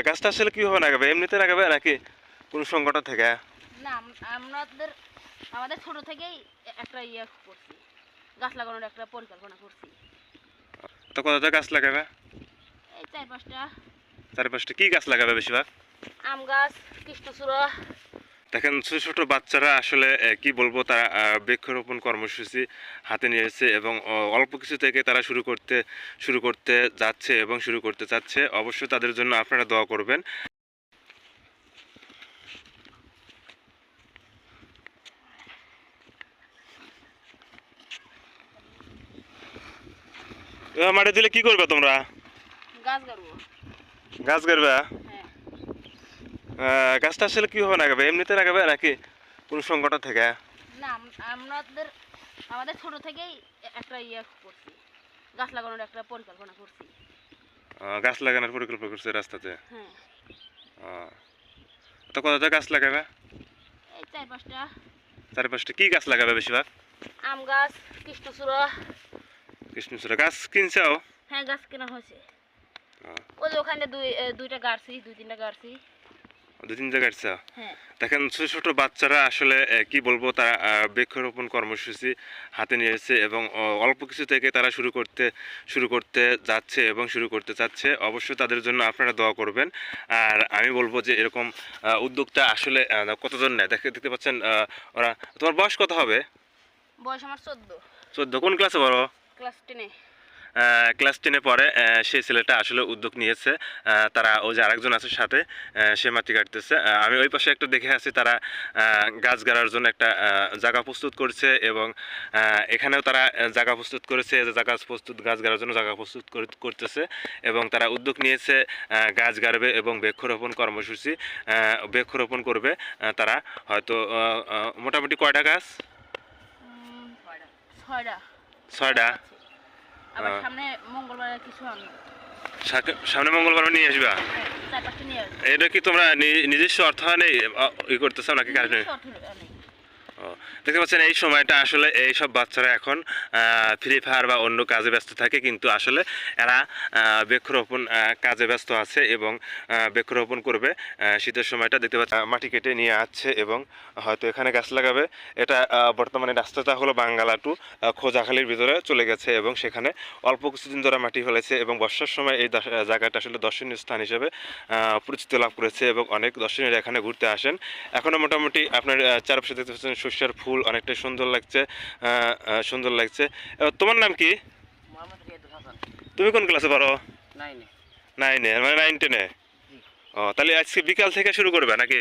গাছটা আসলে কীভাবে লাগাবে? এমনিতে লাগাবে নাকি কোনো সংগঠন থেকে? না আম- আমাদের আমাদের ছোট থেকেই একটা ইয়ে করছি। গাছ লাগানোর একটা পরিকল্পনা করছি। তো কতটা গাছ লাগাবে? এই চার পাঁচটা। চার পাঁচটা। কি গাছ লাগাবে বেশিরভাগ? আম গাছ কৃষ্ণচূড়া দেখেন ছোট ছোট বাচ্চারা আসলে কি বলব তারা বৃক্ষরোপণ কর্মসূচি হাতে নিয়েছে এবং অল্প কিছু থেকে তারা শুরু করতে শুরু করতে যাচ্ছে এবং শুরু করতে চাচ্ছে। অবশ্যই তাদের জন্য আপনারা দোয়া করবেন। মাটি দিলে কি করবে তোমরা? গাছ গাছ গাড়বে আহ, গাছটা আসলে কীভাবে লাগাবে এমনিতে লাগাবে নাকি কোনো সংগঠন থেকে? না আম- আমাদের আমাদের ছোট থেকেই একটা ইয়ে করছি। গাছ লাগানোর একটা পরিকল্পনা করছি। গাছ লাগানোর পরিকল্পনা করছে রাস্তাতে? হ্যাঁ। তো কতটা গাছ লাগাবে? এই চার পাঁচটা। চারপাশটা কি গাছ লাগাবে বেশিরভাগ? আম গাছ কৃষ্ণচূড়া। কৃষ্ণচূড়া। গাছ কিনছাও? হ্যাঁ গাছ কেনা হয়েছে। ওই ওখানে দুই দুইটা গাড়ছি দুই তিনটা গাড়ছি দু তিন জায়গায় দেখেন ছোট ছোট বাচ্চারা আসলে কি বলব তারা বৃক্ষরোপণ কর্মসূচি হাতে নিয়েছে এবং অল্প কিছু থেকে তারা শুরু করতে শুরু করতে যাচ্ছে এবং শুরু করতে চাচ্ছে। অবশ্যই তাদের জন্য আপনারা দোয়া করবেন। আর আমি বলব যে এরকম উদ্যোগটা আসলে কতজন নেয়? দেখে দেখতে পাচ্ছেন ওরা তোমার বয়স কত হবে? বয়স আমার চোদ্দ। চোদ্দ। কোন ক্লাসে বড় ক্লাস টেনে। ক্লাস টেনে পরে সেই ছেলেটা আসলে উদ্যোগ নিয়েছে। তারা ওই যে আরেকজন আছে সাথে সে মাটি কাটতেছে। আমি ওই পাশে একটা দেখে আছি তারা গাছ গাড়ার জন্য একটা জায়গা প্রস্তুত করছে এবং এখানেও তারা জায়গা প্রস্তুত করেছে। যে জায়গা প্রস্তুত গাছ গাড়ার জন্য জায়গা প্রস্তুত করতেছে এবং তারা উদ্যোগ নিয়েছে গাছ গাড়বে এবং বৃক্ষরোপণ কর্মসূচি বৃক্ষরোপণ করবে। তারা হয়তো মোটামুটি কয়টা গাছ? ছয়টা। ছয়টা। আবার আহ। সামনে মঙ্গলবার কিছু আনব সামনে মঙ্গলবার নিয়ে আসবা হ্যাঁ, এটা কি তোমরা নিজস্ব অর্থ নেই ই করতেছো নাকি কাজ অনেক। দেখতে পাচ্ছেন এই সময়টা আসলে এই সব বাচ্চারা এখন ফ্রি ফায়ার বা অন্য কাজে ব্যস্ত থাকে, কিন্তু আসলে এরা বৃক্ষরোপণ কাজে ব্যস্ত আছে এবং বৃক্ষরোপণ করবে শীতের সময়টা। দেখতে পাচ্ছেন মাটি কেটে নিয়ে আসছে এবং হয়তো এখানে গাছ লাগাবে। এটা বর্তমানে রাস্তাটা হলো বাঙ্গালা টু খোঁজাখালির ভিতরে চলে গেছে এবং সেখানে অল্প কিছুদিন ধরে মাটি ফেলেছে এবং বর্ষার সময় এই জায়গাটা আসলে দর্শনীয় স্থান হিসেবে পরিচিতি লাভ করেছে এবং অনেক দর্শনীয়রা এখানে ঘুরতে আসেন। এখনও মোটামুটি আপনার চারপাশে দেখতে পাচ্ছেন শস্যের ফুল অনেকটা সুন্দর লাগছে সুন্দর লাগছে। তোমার নাম কি? তুমি কোন ক্লাসে পারো নাইনে নাইনে মানে নাইন টেনে ও তাহলে আজকে বিকাল থেকে শুরু করবে নাকি?